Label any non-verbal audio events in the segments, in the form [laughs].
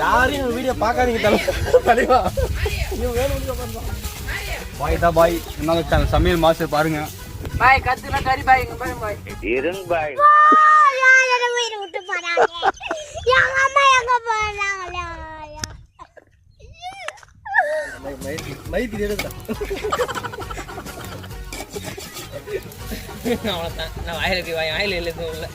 யாரையும் வீடியோ பார்க்காதீங்க தலை தலைவா. பாய் தான் பாய் என்னங்க சேனல் சமையல் மாஸ்டர் பாருங்க. பாய் கத்துல கறி பாய் இங்க பாருங்க பாய் இருங்க பாய் யாரோட வீடு விட்டு போறாங்க. எங்க அம்மா எங்க போறாங்களா மைத்தி எடுத்தா அவ்வளவுதான். நான் வாயில இருக்கு வாய் வாயில இல்லை எதுவும் இல்லை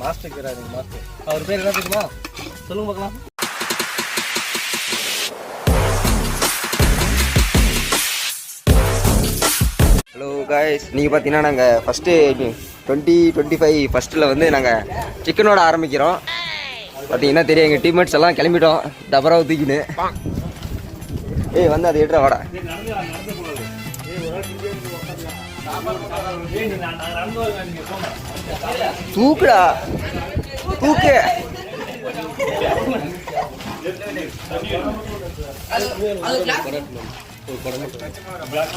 மாஸ்டர் மாஸ்டர் அவர் பேர் என்ன தெரியுமா சொல்லுங்க பார்க்கலாம் ஹலோ காய்ஸ் நீங்கள் பார்த்தீங்கன்னா நாங்கள் ஃபஸ்ட்டு டுவெண்ட்டி டுவெண்ட்டி ஃபைவ் ஃபஸ்ட்டில் வந்து நாங்கள் சிக்கனோட ஆரம்பிக்கிறோம். பார்த்தீங்கன்னா தெரியும் எங்கள் டீம்மேட்ஸ் எல்லாம் கிளம்பிட்டோம். டபராவை தூக்கின்னு ஏய் வந்து அதை எடுறா வாடா. தூக்குடா. தூக்கு.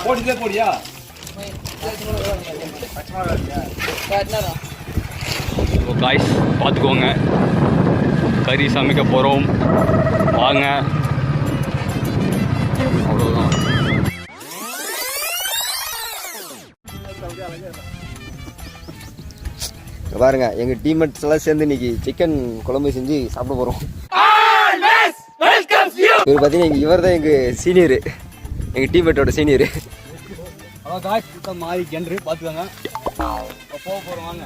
போட்டிலே போடியா காய்ஸ் பார்த்துக்கோங்க. கறி சமைக்க போகிறோம் வாங்க. பாருங்க எங்கள் டீம்மேட்ஸ் எல்லாம் சேர்ந்து இன்னைக்கு சிக்கன் குழம்பு செஞ்சு சாப்பிட போகிறோம் இவர் பார்த்தீங்கன்னா இவர் தான் எங்கள் சீனியரு எங்கள் டீம்மேட்டோட சீனியரு மாறி கிணறு பார்த்துக்கோங்க. போக போகிறோம் வாங்க.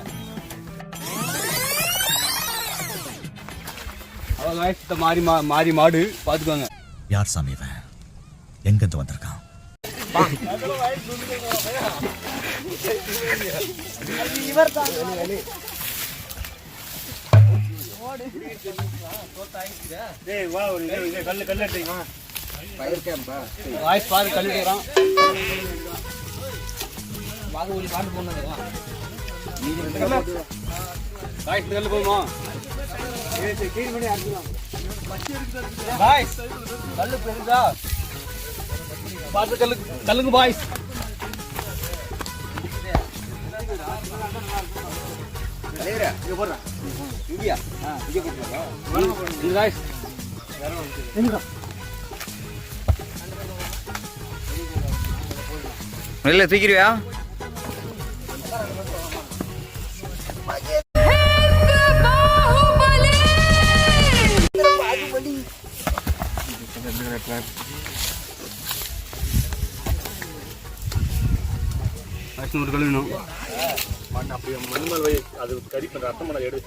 இப்போ மாறி மா மாறி மாடு பார்த்துக்கோங்க. யார் சாமி இவன்? எங்கிருந்து வந்திருக்கான்? காய்ஸ் பாரு கழுவிடுறான் பாகுபலி பாட்டு போனதுலாம் காய்ஸ் கல்லு போதுமா காய்ஸ் கல்லு பெருதா பார்த்து கல்லு கல்லுங்க பாய்ஸ் வெளில தூக்கிடுவியா? காய்ஸ் நூறு கழுவினோம் அப்படியே மண்மல் வை அது கறி ரத்தம் பண்ண எடு.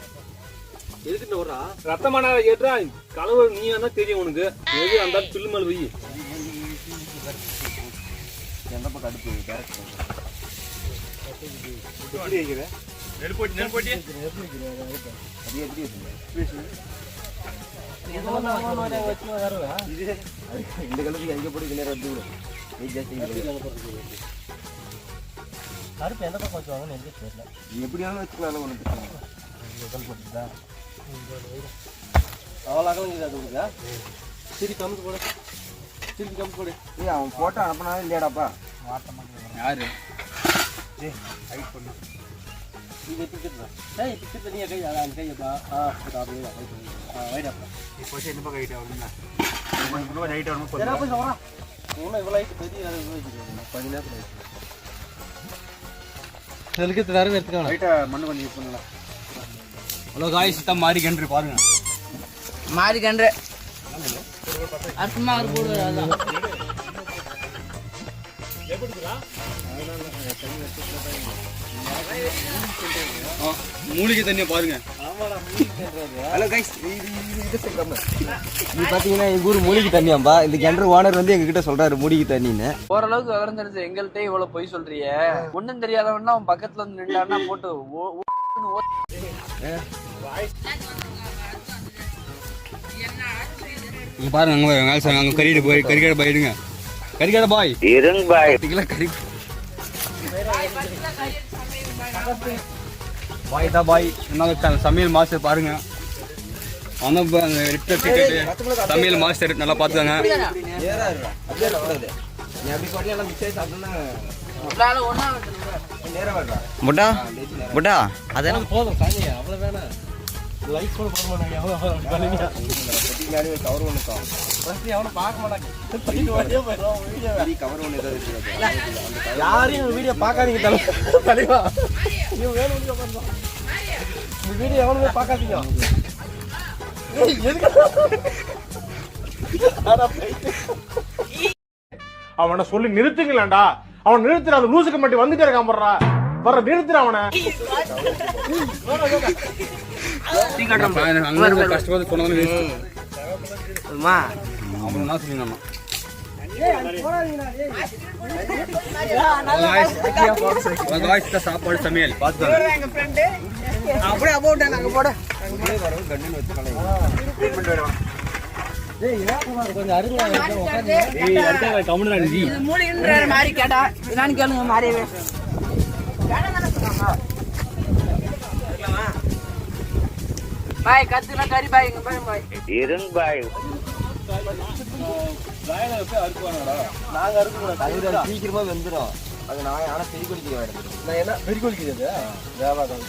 எதுக்கு வர்றா ரத்தமான எடுறா கலவு நீ என்ன தெரியும் உனக்கு. எது அந்த பில்லுமல் வை இந்த கலத்துக்கு எங்கே போட்டு கிணறு எடுத்து விடு வெயிட் ஜாஸ்தி கருப்பு எந்த பக்கம் வச்சுவாங்கன்னு எனக்கு தெரியல. எப்படி வேணாலும் வச்சுக்கலாம் ஒன்றும் பிரச்சனை இல்லை. அவ்வளோ அகலங்க அது கொடுங்க சரி கமுத்து போடு. திருப்பி கமுத்து போடு. ஏய் அவன் போட்டோ அனுப்பினாலும் இல்லையாடாப்பா? யாரு? நீ பிச்சுட்டு ஏய் பிச்சுட்டு நீ கை அந்த கையப்பா ஆ அப்படியே ஆ வைடாப்பா இப்போ என்ன பக்கம் ஆகிட்டு அவருங்க ஏன்னா போய் இன்னும் இவ்வளோ ஹைட் பெரிய அது செலுக்கத்து வேற எடுத்துக்கலாம் லைட்டாக மண்ணு கொஞ்சம் யூஸ் பண்ணலாம் ஹலோ காய்ஸ் தான் மாறி கிணறு பாருங்க. மாறி கன்று. அசுமா போடுவார் அதான். ஆ, மூலிகை தண்ணியை பாருங்க. ஹலோ கைஸ் இது பார்த்தீங்கன்னா எங்கள் ஊர் மூலிகை தண்ணியாம்பா. இந்த கிணறு ஓனர் வந்து எங்ககிட்ட சொல்கிறாரு மூலிகை தண்ணின்னு. ஓரளவுக்கு விவரம் தெரிஞ்சு எங்கள்கிட்ட இவ்வளவு பொய் சொல்றிய. ஒண்ணும் தெரியாதவன்னா அவன் பக்கத்துல வந்து நின்றான்னா போட்டு இங்க பாருங்க அங்க கறிடு போய் கறிக்கடை போயிடுங்க கறிக்கடை பாய் இருங்க பாய் கறி பாய் தான் பாய். சேனல் சமையல் மாஸ்டர் பாருங்க. அந்த ப- அந்த ரெட்ட டிக்கெட் சமையல் மாஸ்டர் நல்லா பார்த்துக்கோங்க. நேரா இருக்கா அப்படியே இருக்கக்கூடாது நீ அப்படி சொல்லி எல்லாம் மிச்சம் சாப்பிட்டோன்னா உங்களால ஒண்ணா வந்துருங்க முட்டா முட்டா அது அது போதும் சாமி அவ்வளவு வேணாம். லைக் கூட போட எவ்வளவு பண்ணுவீங்க கவர் ஒன்று ஃபர்ஸ்ட் எவனும் பார்க்க மாட்டாங்க. கவர் ஒன்று ஏதாவது யாரையும் வீடியோ பார்க்காதீங்க தலை தலைவா. நீ வேணும் வீடியோ எவனுமே பார்க்காதீங்க. அவனை சொல்லி நிறுத்துங்களேன்டா. அவன் நிறுத்துற அந்த லூசுக்கு மட்டும் வந்துட்டே இருக்கான் போடுறா வர நிறுத்துற அவனை. அங்கே கஷ்டப்பட்டு சொன்னது அப்புறம் என்ன சொல்லுங்க சாப்பாடு சமையல். அருமையா இருக்கு, உட்காருங்க. இது மூலிகைன்ற மாதிரி கேட்டா. என்னன்னு கேளுங்க பாய் கத்துனா கறி பாய் இங்க பாய் பாய் நாங்க அறுக்கக்கூடாது. சீக்கிரமா வெந்துடும் அது நான் ஆனா பெரிய குடிக்க வேணும் நான் என்ன பெருக்கொலிக்குது அது? தேவாதான்.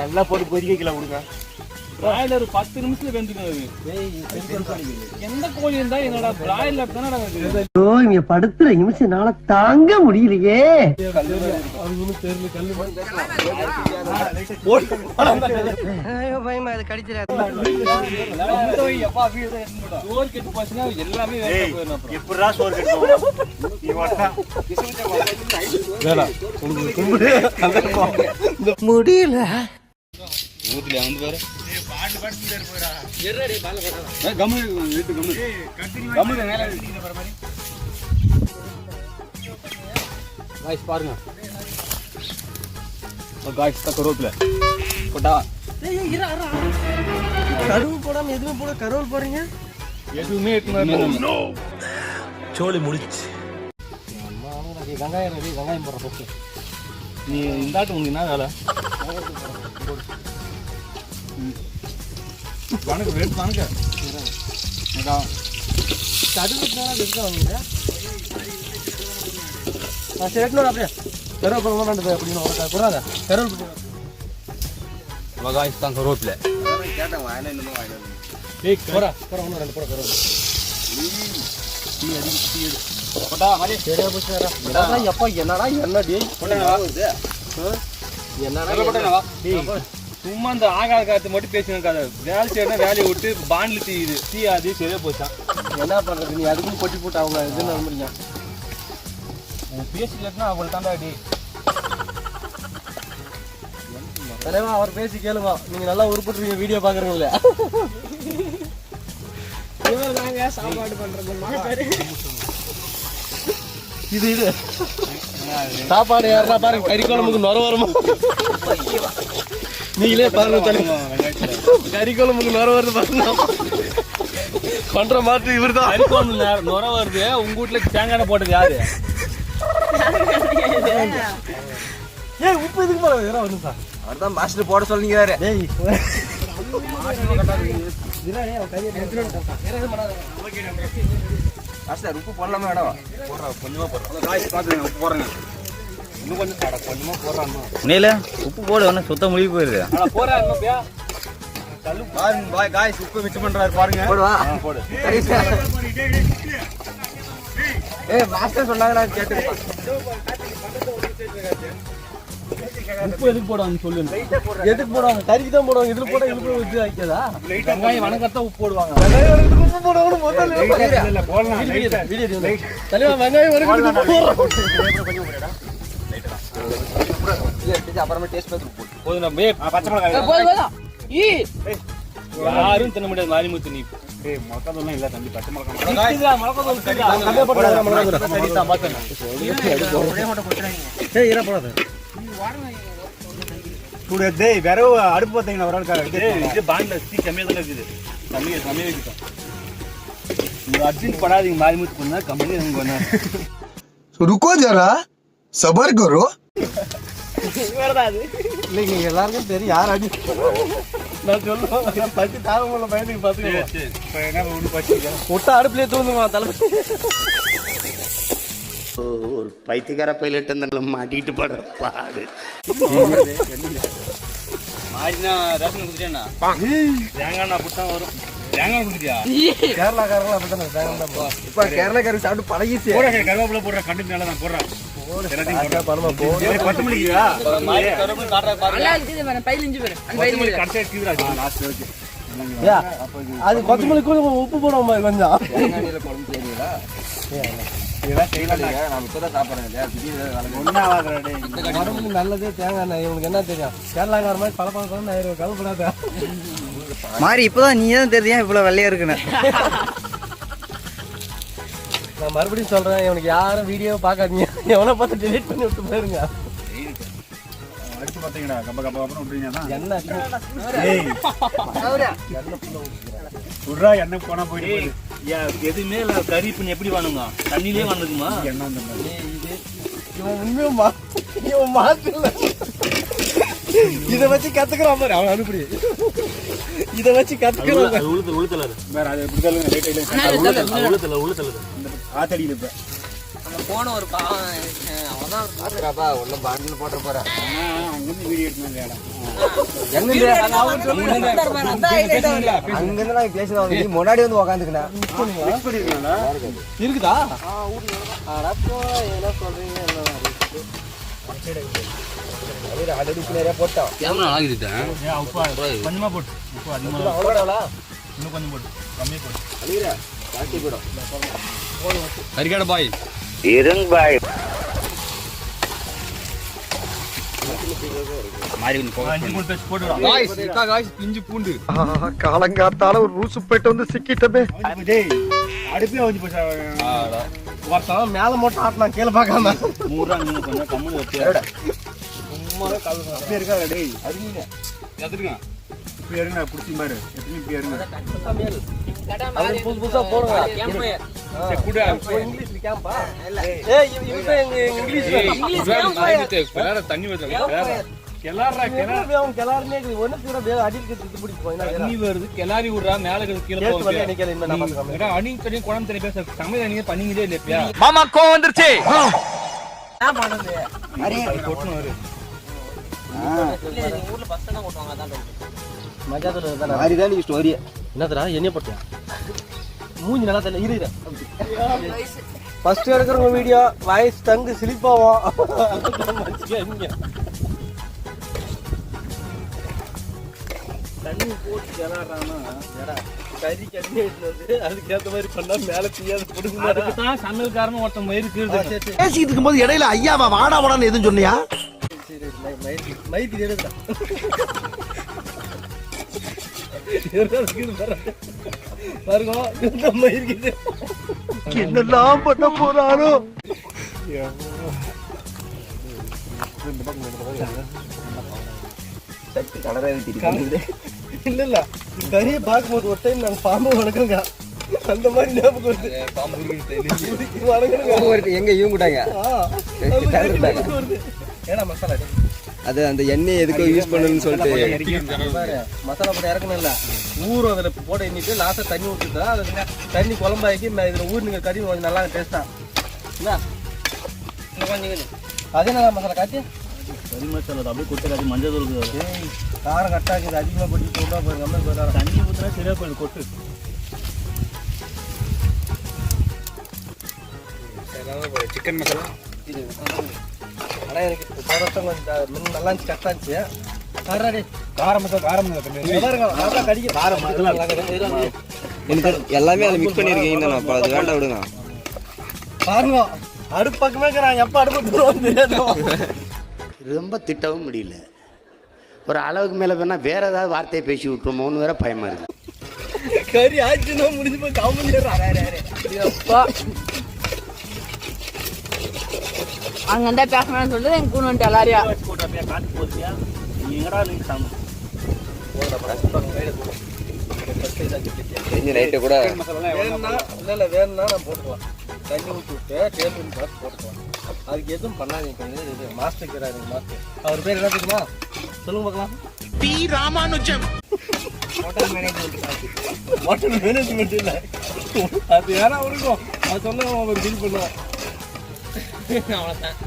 நல்லா போட்டு பொறிக்க கிலோ கொடுங்க பிராய்லர் பத்து நிமிஷத்துல பெருக்கொலிக்குது. எந்த கோழி இருந்தா என்னடா பிராய்லர் ஐயோ இங்க படுத்துற நிமிஷம் என்னால தாங்க முடியலையே. அது ஒண்ணும் தெரியல, கல்லு மாதிரி. ஐயோ பயமா அது கடிச்சிடாது எல்லாமே சோறு கட்டுவோம் முடியல. ஊத்துல வந்து பாரு. பாருங்க காய்ஸ் தான் கருவேப்பில போட்டா கருவு போடாம எதுவுமே போட கருவல் போறீங்க எதுவுமே எடுத்துன்னு சோழி முடிச்சு வெங்காயம் ரெடி, வெங்காயம் போடுற ஃபர்ஸ்ட். நீ இந்தாட்டு உனக்கு என்ன வேலை வணக்கம் வேணும் வணக்கம் ஆ, சரி, அப்படியே. கருவேப்பிலை வேணா அப்படின்னு ஒரு க- குறாத. தான் கருவேப்பில கேட்டேன் வாயினா இன்னும் வாயினா ஏய், போடா, போடா, ரெண்டு போட போட்டா மாதிரி சரியா போச்சு, என்னடா, எப்பா, என்னடா என்ன என்னடா டேய், சும்மா இந்த ஆகாத காத்து மட்டும் பேசினாக்காத வேலை செய்யணும் வேலையை விட்டு பாண்டில் தீயுது. தீ அது சரியா போச்சான் என்ன பண்றது? நீ அதுக்கும் பொட்டி போட்டு அவங்க இதுன்னு நம்புறீங்க பேசிக்கலன்னா அவங்கள்ட்ட தாண்டா டி தலைவா அவர் பேசி கேளுங்க நீங்க நல்லா உருப்பிட்டுருவீங்க வீடியோ பாக்குறீங்களே இது இது சாப்பாடு யாருன்னா பாருங்க கறி குழம்புக்கு நுர வருமா? நீங்களே பாருங்க கறி குழம்புக்கு நுர வருது பாருங்க. பண்ற மாட்டு இவர்தான். அரிக்கோணம் நுர வருது. உங்க வீட்டுல தேங்காய் போட்டது யாரு? ஏய் உப்பு இதுக்கு போற இதெல்லாம் வந்து சார். அவர் தான் மாஸ்டர் போட சொன்னீங்க வேற. டேய். வேற பண்ணாத. மாஸ்டர் உப்பு போடலாமா போறேங்க இன்னும் கொஞ்சம் அட, கொஞ்சமா போடுறான். நீல உப்பு போடு ஒன்று சுத்தம் முடிவு போயிருது. உப்பு மிச்சம் பண்றாரு பாருங்க. போடுவா போடு. ஏய் மாஸ்டர் சொன்னாங்கடா கேட்டு உப்பு எதுக்கு போடுவாங்க சொல்லுங்க எதுக்கு போடுவாங்க? கறிக்கு தான் போடுவாங்க. இதுல போட்டா இதுல வச்சு வைக்காதா வெங்காயம் வணக்கத்தான் உப்பு போடுவாங்க. உப்பு போடுவாங்கன்னு முதல்ல வீடியோ தலைவா வெங்காயம் அப்புறமா டேஸ்ட் போதும் நம்ம. பச்சை மிளகாய் யாரும் தின்ன முடியாது மாரிமுத்து நீ. ஏய் மிளகாதெல்லாம் இல்ல தம்பி பச்சை வேற அடுப்பு பார்த்தீங்கன்னா ஒரு ஆள் இது பாண்டில் ஸ்டீ கம்மியாக தான் இருக்குது. கம்மியாக கம்மியாக வச்சுட்டோம் ருக்கோ ஜரா சபர் கரோ. இல்லைங்க எல்லாருக்கும் தெரியும். யார் அடி நான் சொல்லுவேன். நான் பச்சு தாங்க முடியல பயந்துக்கு பார்த்துக்கோ விட்டா அடுப்புலேயே தூங்குமா தலை ஒரு பைத்தியக்கார பைலட் அந்த மாட்டிட்டு படுற பாடு. மாறினா ரேஷன் கொடுத்துட்டேன்னா? தேங்காய் அப்படி தான் வரும். தேங்காய் கொடுத்துட்டியா? கேரளாக்காரங்களும் அப்படித்தானே தேங்காய் தான் போடுவாங்க. இப்ப கேரளாக்காரர் சாப்பிட்டு பழகிச்சு போடுற கருவேப்பிலை போடுற கண்டு மேலே தான் போடுறேன். மாதிரி அது கொத்தமல்லி கூட உப்பு போடுவோம் கொஞ்சம் நல்லது தேங்காய் எண்ணெய் இவனுக்கு என்ன தெரியும் கேரளாக்கார மாதிரி பல பல பழம் கவலைப்படாத மாறி இப்பதான் நீ தான் தெரியும் இவ்வளவு வெள்ளையா இருக்குன்னு. நான் மறுபடியும் சொல்றேன் இவனுக்கு யாரும் வீடியோ பார்க்காதீங்க. எவனை பார்த்து delete பண்ணி விட்டு போயிருங்க. என்ன எதுவுமே இல்ல. கறி பண்ணி எப்படி வாணுங்க? தண்ணியிலே வாணுக்குமா எண்ணெய் அந்த மாதிரி? இது இவன் உண்மையும் இவன் மாத்துல இதை வச்சு கத்துக்கிறான் பாரு. அவன் அனுப்பி இதை வச்சு கத்துக்கிறான் பாரு. உளுத்தல் வேற அது எப்படி உளுத்தல் ஆத்தடியில் இப்போ. போன ஒரு பாவம் அவன் தான் பாத்துறாப்பா உள்ள பாண்டில் போட்டு போறேன் அங்கேருந்து வீடியோ எடுத்துனாங்க அங்கிருந்து நான் பேசுறேன் நீ முன்னாடி வந்து உக்காந்துக்கினா இருக்குதா? என்ன சொல்றீங்க என்ன அடுப்பு நிறைய கேமரா ஆகிட்டேன் கொஞ்சமா போட்டு. இன்னும் கொஞ்சம் போட்டு. கறிக்காட பாய் இருங்க பாய் காலங்காத்தால ஒரு ரூசு போயிட்டு வந்து சிக்கிட்டமே டேய் அடுப்பே வந்து ஒருத்தன் மேல மட்டும் ஆட்டினான் கீழே பார்க்காம நூறு ரூபா நீங்க கொஞ்சம் கம்முன்னு வச்சு அப்படியே இருக்கா டேய் அது எதுக்குங்க இப்படி இருங்க பிடிச்சி பாரு. எப்படி இப்படி இருங்க அது புதுசு புதுசா போடுங்க. தண்ணி வருது கிளாரி. விடுறா மேல அணி தெரியும் குழம்பு தெரியும் பேச சமையல் நீங்க பண்ணீங்களே இல்லையா மாமா கோவம் வந்துருச்சு. ஊர்ல பஸ் தான் அதான் தானே மாதிரிதான் நீ ஸ்டோரி என்னதுடா என்ன போட்டியா? மூஞ்சி நல்லா தெரியல இரு இரு. ஃபர்ஸ்ட் எடுக்கிறவங்க வீடியோ வாய்ஸ் தங்கு சிலிப்பாவும் தண்ணி போட்டு கிளறானா கறி கண்ணி வந்து அதுக்கேற்ற மாதிரி பண்ணா மேல தீயாது கொடுங்க அதுக்கு தான் சமையல்காரன் ஒருத்தன் மயிருக்கு பேசிட்டு இருக்கும்போது இடையில ஐயாவா வாடா வாடான்னு எதுவும் சொன்னியா? மைக்கு எடுக்கா பாருங்க மயிருக்கு என்னெல்லாம் பண்ண விட்டு இல்ல இல்ல கறியை பார்க்கும்போது ஒரு டைம் நாங்க பாம்பு வணக்கங்க அந்த மாதிரி ஞாபகம் வருது இது வணக்கணுங்க எங்க இவங்க விட்டாங்க. ஏடா மசாலா. அது அந்த எண்ணெய் எதுக்கோ யூஸ் பண்ணணும்னு சொல்லிட்டு. பாரு, மசாலா போட்டு இறக்கணும் இல்ல ஊறும் அதுல போட எண்ணிட்டு லாஸ்டா தண்ணி ஊற்றிட்டா அது தண்ணி குழம்பாக்கி இதுல ஊறுனுங்க கறி கொஞ்சம் நல்லா டேஸ்டா என்ன. அது என்ன மசாலா காட்டி? கறி மசாலா அப்படியே கொட்டு அது மஞ்சள் தூள் காரம் கரெக்டாக இருக்குது. அதிகமாக கொட்டி போட்டா பாருங்க அம்மா போயிடலாம் தண்ணி ஊத்துனா சரியா போயிடும் கொட்டு. சிக்கன் மசாலா? இது ஆனால் எனக்கு இப்போ போராட்டம் கொஞ்சம் த- முன்ன நல்லா இருந்துச்சு கரெக்டாக இருந்துச்சு. காராடி காரம் மசாலா காரம் அதான் கடிக்க. காரம் எனக்கு எல்லாமே அதில் மிக்ஸ் பண்ணியிருக்கீங்க அப்போ அது வேண்டாம் விடுங்க. பாருங்க அடுப்பு பக்கமே இருக்கிறான் எப்போ அடுப்பு ரொம்ப திட்டவும் முடியல. ஒரு அளவுக்கு மேலே வேணால் வேற ஏதாவது வார்த்தையை பேசி விட்டுருமோன்னு வேற பயமா இருக்கு. கறி ஆச்சுன்னா முடிஞ்சு போய் காமெடி அப்பா அங்க இருந்தா பேசணும்னு சொல்லிட்டு எங்க கூட வந்துட்டு எல்லாரையும் நைட்டு கூட வேணும்னா இல்லை இல்லை வேணும்னா நான் போட்டுக்கலாம். தண்ணி ஊற்றி விட்டு டேபிள் பார்த்து போட்டுக்கலாம். அதுக்கு எதுவும் பண்ணாதீங்க இது மாஸ்டர் இருக்கிறாரு மாஸ்டர் அவர் பேர் என்ன தெரியுமா? சொல்லுங்க பார்க்கலாம். B Ramanujam. Hotel management hotel management இல்லை. அது யாரா இருக்கும் அது சொன்னா அவர் டீல் பண்ணுவான் [laughs]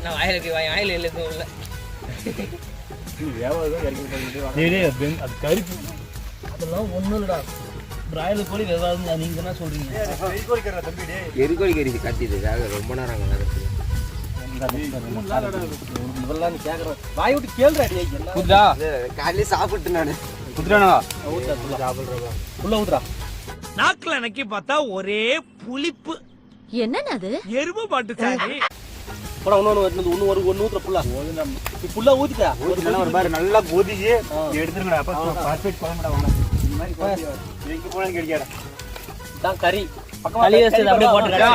நான் வாயில வாயில எதுவும் இல்லை. அது கருப்பு. அதெல்லாம் ஒண்ணும் இல்லடா. பிராய்லர் கோழி வெவ்வாது நீங்க என்ன சொல்றீங்க? எரிகோழி கறி கத்திது வேக ரொம்ப நேரம் அங்கே வேக முதல்ல நீ கேட்குறேன் வாய் விட்டு கேள்றா அடி என்ன? குதிரா காலையிலே சாப்பிட்டு நான். குதிரானா ஊத்தா உள்ள ஊத்துறா நாக்குல நக்கி பார்த்தா ஒரே புளிப்பு. என்னன்னு அது? எருமை மாட்டு சாணி போடா இன்னொன்று ஒன்று ஒன்று ஒரு ஒன்று ஊத்துற புல்லா. நீ புல்லா ஊத்திட்டா ஒரு ஒரு மாதிரி நல்லா கொதிச்சு எடுத்துருங்கடா அப்ப. பர்ஃபெக்ட் குழம்புடா இந்த மாதிரி கொதி எங்க போனாலும் கிடைக்காடா தான் கறி. களி வச்சது அப்படியே போட்டுருக்கா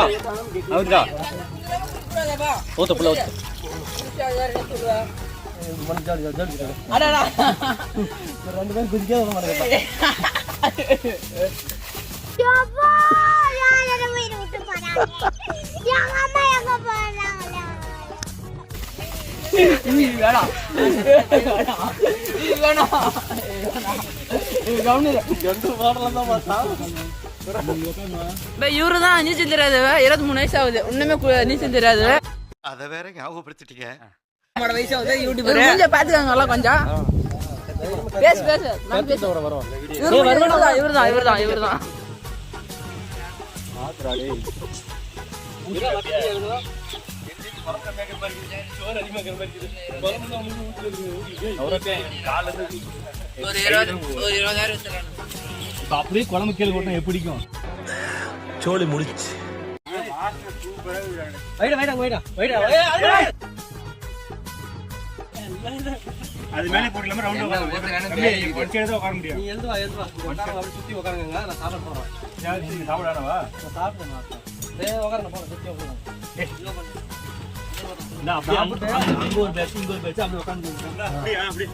ரெண்டு பேரும் குதிக்காத [laughs] தான் பார்த்தா இவரு தான் நீச்சல் தெரியாது இருபத்தி மூணு வயசு ஆகுது கு- நீச்சல் தெரியாது அத வேற ஞாபகப்படுத்திட்டீங்க. வயசு ஆகுது யூடியூப் கொஞ்சம் பாத்துக்காங்க எல்லாம் கொஞ்சம். பேசு பேசு. நான் பேச. வர வரோம் இவர்தான் இவர்தான் இவர்தான் இவர்தான். அப்படியே குழம்பு கீழே கொட்டினா எப்படிக்கும் சோழி முடிச்சு வைடா வைடா வைடா வைடா அது மேலே போடலாமா ரவுண்ட் உட்கார முடியும் நீ எழுதுவா எழுதுவா எழுந்து சுத்தி உட்காருங்க நான் சாப்பிட போறேன் சாப்பிடாடவா நான் சாப்பிடுறேன் டேய் உட்காருங்க போறேன் சுத்தி உட்காருங்க அங்க அங்க- அங்க ஒரு பேச்சு இங்க ஒரு பேச்சு அப்படி உட்காந்து அப்படியா அப்படி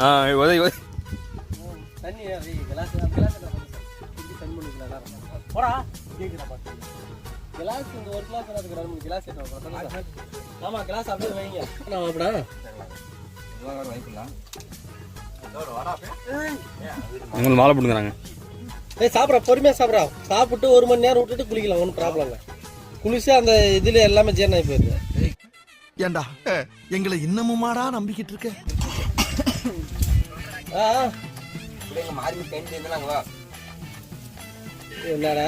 ஆ உதவி உதவி தண்ணி கிளாஸ் கிளாஸ் பண்ணிக்கலாம் போடா பாத்து கிளாஸ் இந்த ஒரு கிளாஸ் அதுக்கு ரெண்டு மூணு கிளாஸ் எடுத்து ஆமா கிளாஸ் அப்படியே வைங்க நான் அப்படிடா உங்களுக்கு மாலை போட்டுக்கிறாங்க ஏய் சாப்பிட்ற பொறுமையா சாப்பிட்றா சாப்பிட்டு ஒரு மணி நேரம் விட்டுட்டு குளிக்கலாம் ஒன்றும் ப்ராப்ளம் இல்லை குளிச்சு அந்த இதுல எல்லாமே ஜீரணம் ஆகி போயிடுது. ஏண்டா? எங்களை இன்னமுமாடா நம்பிக்கிட்டு இருக்க? என்னடா?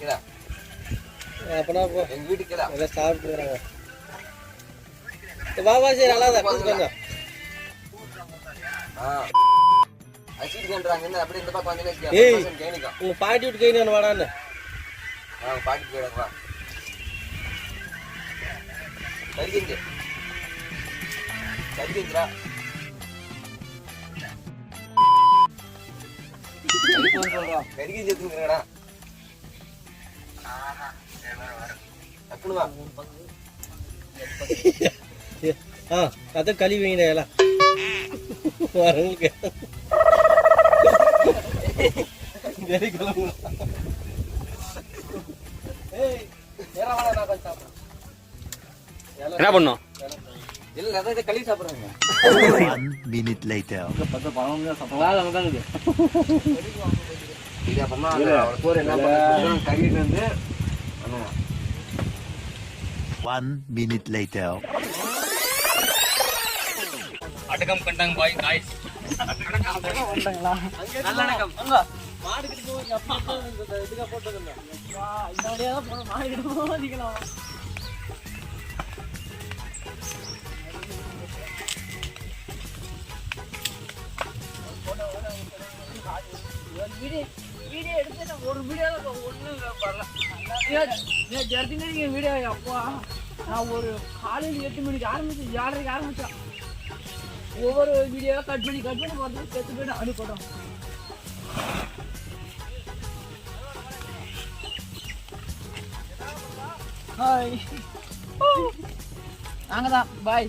கேதா அப்பனா போ. எங்கள் வீட்டுக்கு எல்லாம் சாப்பிட்டுக்கிறாங்க வா வா சரி தான் கொஞ்சம். கேன்றாங்க இந்த அப்படியே இந்த பக்கம் வந்து உங்க பாட்டி விட்டு கை நான் வாடான்னு. ஆ பாட்டி போயிடாங்க வா. கரிகிஞ்சு கரிகிஞ்சுரா கரிகிஞ்சு எடுத்துக்கிறடா டக்குனு வா ஆ அதான் கழுவி வைங்கடா எல்லாம். வரவங்களுக்கு [laughs] சரி கிளம்பு ஏய் நேரா வாடா நான் கொஞ்சம் சாப்பிட்றேன் என்ன பண்ணோம்? இல்ல சாப்பிடுறாங்க. மினிட் லைட்டர் வந்து பண்ணுவோம் ஒன் மினிட் லைட்டர் அடக்கம் கண்டாங்க பாய் காய்ஸ் போய் அப்பா போட்டதுங்க இந்த வழியாக தான் போகணும் மாடுக்கிட்டு போதிக்கலாம் வீடியோ வீடியோ எடுத்து ஒரு வீடியோ ஒன்றும் வரல ஜர்திங்க வீடியோ அப்பா. நான் ஒரு காலையில் எட்டு மணிக்கு ஆரம்பிச்சு ஏழரைக்கு ஆரம்பிச்சேன். ஒவ்வொரு வீடியோவை கட் பண்ணி கட் பண்ணி பார்த்து செத்து போயிட்டு அனுப்பிட்டோம் ஹாய் நாங்கள் தான் பாய்